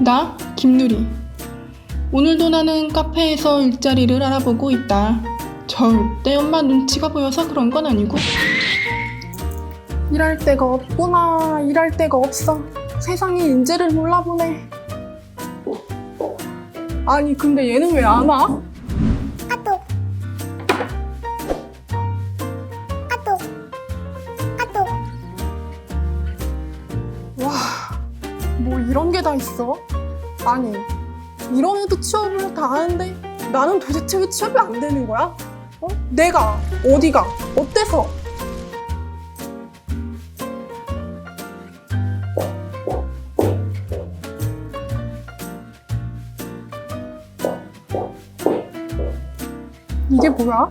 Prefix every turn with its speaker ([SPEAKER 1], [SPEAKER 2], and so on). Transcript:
[SPEAKER 1] 나 김누리. 오늘도 나는 카페에서 일자리를 알아보고 있다. 절대 엄마 눈치가 보여서 그런 건 아니고. 일할 데가 없구나. 일할 데가 없어. 세상에 인재를 몰라보네. 아니 근데 얘는 왜 안 와? 뭐 이런 게 다 있어? 아니, 이런 애도 취업을 다 하는데 나는 도대체 왜 취업이 안 되는 거야? 어? 내가 어디가 어때서? 이게 뭐야?